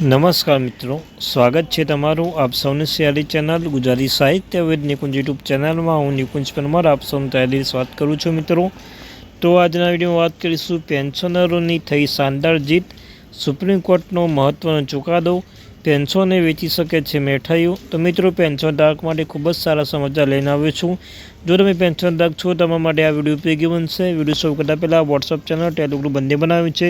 નમસ્કાર મિત્રો, સ્વાગત છે તમારું આપ સૌની સિયારી ચેનલ ગુજરાતી સાહિત્ય વેદ નિકુંજ યુટ્યુબ ચેનલમાં. હું નિકુંજ પરમાર, આપ સૌનું તૈયારી વાત કરું છું મિત્રો. તો આજના વિડીયોમાં વાત કરીશું પેન્શનરોની થઈ શાનદાર જીત. સુપ્રીમ કોર્ટનો મહત્ત્વનો ચુકાદો, પેન્શનને વેચી શકે છે મેઠાયું તો મિત્રો, પેન્શન ધારક માટે ખૂબ જ સારા સમાચાર લઈને આવ્યો છું. જો તમે પેન્શન ધારક છો, તમારા માટે આ વીડિયો ઉપયોગી બનશે. વીડિયો શરૂ કરતાં પહેલાં વોટ્સઅપ ચેનલ ટેલિગ્રુપ બંને બનાવ્યું છે.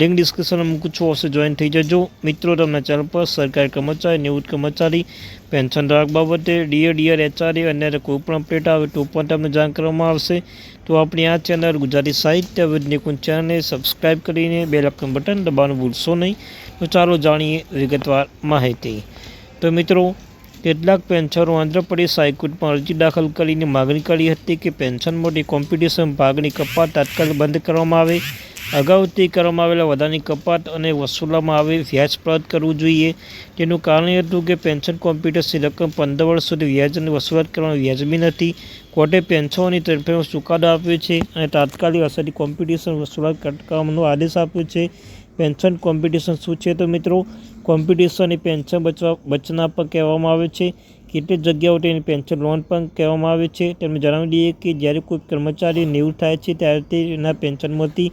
લિંક ડિસ્ક્રિપ્શનમાં મૂકું છું અવશ્ય જોઈન થઈ જજો. મિત્રો, તમને ચેનલ પર સરકારી કર્મચારી નિવૃત્ત કર્મચારી, પેન્શન ધારક બાબતે ડીએ ડીઆર એચઆરએ કોઈ પણ અપડેટ આવે તો પણ તમને જાણ કરવામાં આવશે. તો આપણી આ ચેનલ ગુજરાતી સાહિત્ય નિકુંજ ચેનલને સબસ્ક્રાઈબ કરીને બે લખન બટન દબાવવાનું ભૂલશો નહીં. તો ચાલો જાણીએ વિગતવાર માહિતી. તો મિત્રો કેટલાક પેન્શનરો આંધ્રપ્રદેશ હાઈકોર્ટમાં અરજી દાખલ કરીને માગણી કરી હતી કે પેન્શન મોટી કોમ્પિટિશન ભાગની કપાત તાત્કાલિક બંધ કરવામાં આવે. અગાઉથી કરવામાં આવેલા વધારાની કપાત અને વસૂલવામાં આવે વ્યાજ કરવું જોઈએ. તેનું કારણ હતું કે પેન્શન કોમ્પ્યુટર્સની રકમ પંદર વર્ષ સુધી વ્યાજની વસૂલાત કરવાનું વ્યાજબી નથી. કોર્ટે પેન્શનોની તરફેણનો ચુકાદો આપ્યો છે અને તાત્કાલિક અસરથી કોમ્પિટિશન વસૂલાત કરવાનો આદેશ આપ્યો છે. પેન્શન કોમ્પિટિશન શું છે તો મિત્રો? કોમ્પિટિશન એ પેન્શન બચવા બચના પણ કહેવામાં આવે છે. કેટલીક જગ્યાઓ તેની પેન્શન લોન પણ કહેવામાં આવે છે. તેમને જણાવી દઈએ કે જ્યારે કોઈ કર્મચારી નિવૃત્ત થાય છે ત્યારે તેના પેન્શનમાંથી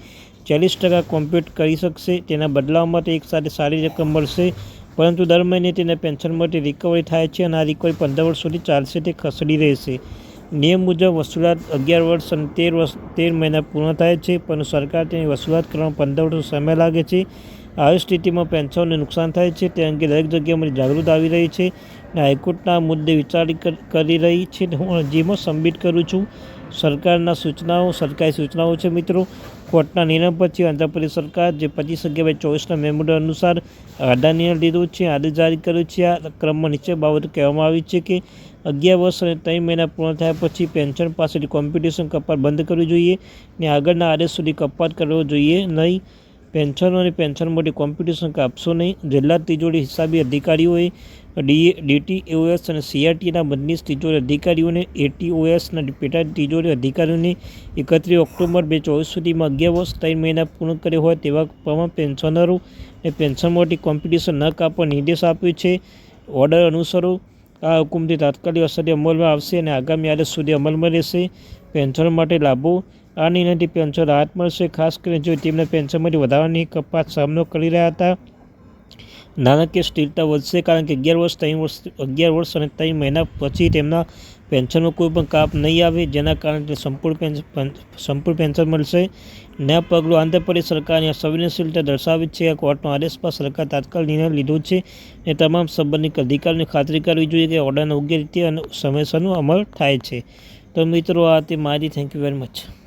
ચાલીસ ટકા કોમ્પ્યુટ કરી શકશે. તેના બદલાવમાં તે એકસાથે સારી રકમ મળશે. પરંતુ દર મહિને તેના પેન્શનમાંથી રિકવરી થાય છે અને આ રિકવરી પંદર વર્ષ સુધી ચાલશે તે ખસડી રહેશે. નિયમ મુજબ વસૂલાત અગિયાર વર્ષ અને તેર વર્ષ, તેર મહિના પૂર્ણ થાય છે. પરંતુ સરકાર તેની વસૂલાત કરવામાં પંદર વર્ષ સમય લાગે છે. આવી સ્થિતિમાં પેન્શનને નુકસાન થાય છે. તે અંગે દરેક જગ્યામાં જાગૃત આવી રહી છે અને હાઈકોર્ટના મુદ્દે વિચારી કરી રહી છે હું અરજીમાં સબમિટ કરું છું. સરકારના સૂચનાઓ, સરકારી સૂચનાઓ છે મિત્રો. કોર્ટના નિર્ણય પછી આંધ્રપ્રદેશ સરકાર જે પચીસ અગિયાર ચોવીસના મેમોડો અનુસાર આધાર નિર્ણય લીધો છે. આદેશ જારી કર્યો છે. આ ક્રમમાં નીચે બાબત કહેવામાં આવી છે કે અગિયાર વર્ષ અને ત્રણ મહિના પૂર્ણ થયા પછી પેન્શન પાસેથી કોમ્પિટિશન કપાત બંધ કરવી જોઈએ ને આગળના આદેશ સુધી કપાત કરવો જોઈએ નહીં. પેન્શનો અને પેન્શન માટે કોમ્પિટિશન કાપશો નહીં. જિલ્લા તિજોરી હિસાબી અધિકારીઓએ ડી ડીટીઓએસ અને સીઆરટીના બંને તિજોરી અધિકારીઓને એટીઓએસના પેટા તિજોરી અધિકારીઓને એકત્રીસ ઓક્ટોબર બે ચોવીસ સુધીમાં અગિયાર વર્ષ ત્રણ મહિના પૂર્ણ કર્યો હોય તેવા તમામ પેન્શનરો અને પેન્શન માટે કોમ્પિટિશન ન કાપવા નિર્દેશ આપ્યો છે. ઓર્ડર અનુસરો આ હુકુમથી તાત્કાલિક અસરથી અમલમાં આવશે અને આગામી આદેશ સુધી અમલમાં રહેશે. પેન્શન માટે લાભો આ નિર્ણયથી પેન્શન રાહત મળશે ખાસ કરીને જો તેમના પેન્શનમાંથી વધારાની કપાત સામનો કરી રહ્યા હતા. નાણાકીય સ્થિરતા વધશે કારણ કે અગિયાર વર્ષ, ત્રણ વર્ષ, અગિયાર વર્ષ અને ત્રણ મહિના પછી તેમના પેન્શનનો કોઈ પણ કાપ નહીં આવે, જેના કારણે સંપૂર્ણ પેન્શન સંપૂર્ણ પેન્શન મળશે. નયા પગલું આંધ્રપ્રદેશ સરકારની સંવેદનશીલતા દર્શાવે છે. આ કોર્ટનો આદેશ પર સરકાર તાત્કાલિક નિર્ણય લીધો છે અને તમામ સંબંધિત અધિકારીઓની ખાતરી કરવી જોઈએ કે ઓર્ડરનો યોગ્ય રીતે અને સમયસરનો અમલ થાય છે. તો મિત્રો, આ તે મારી. Thank you very much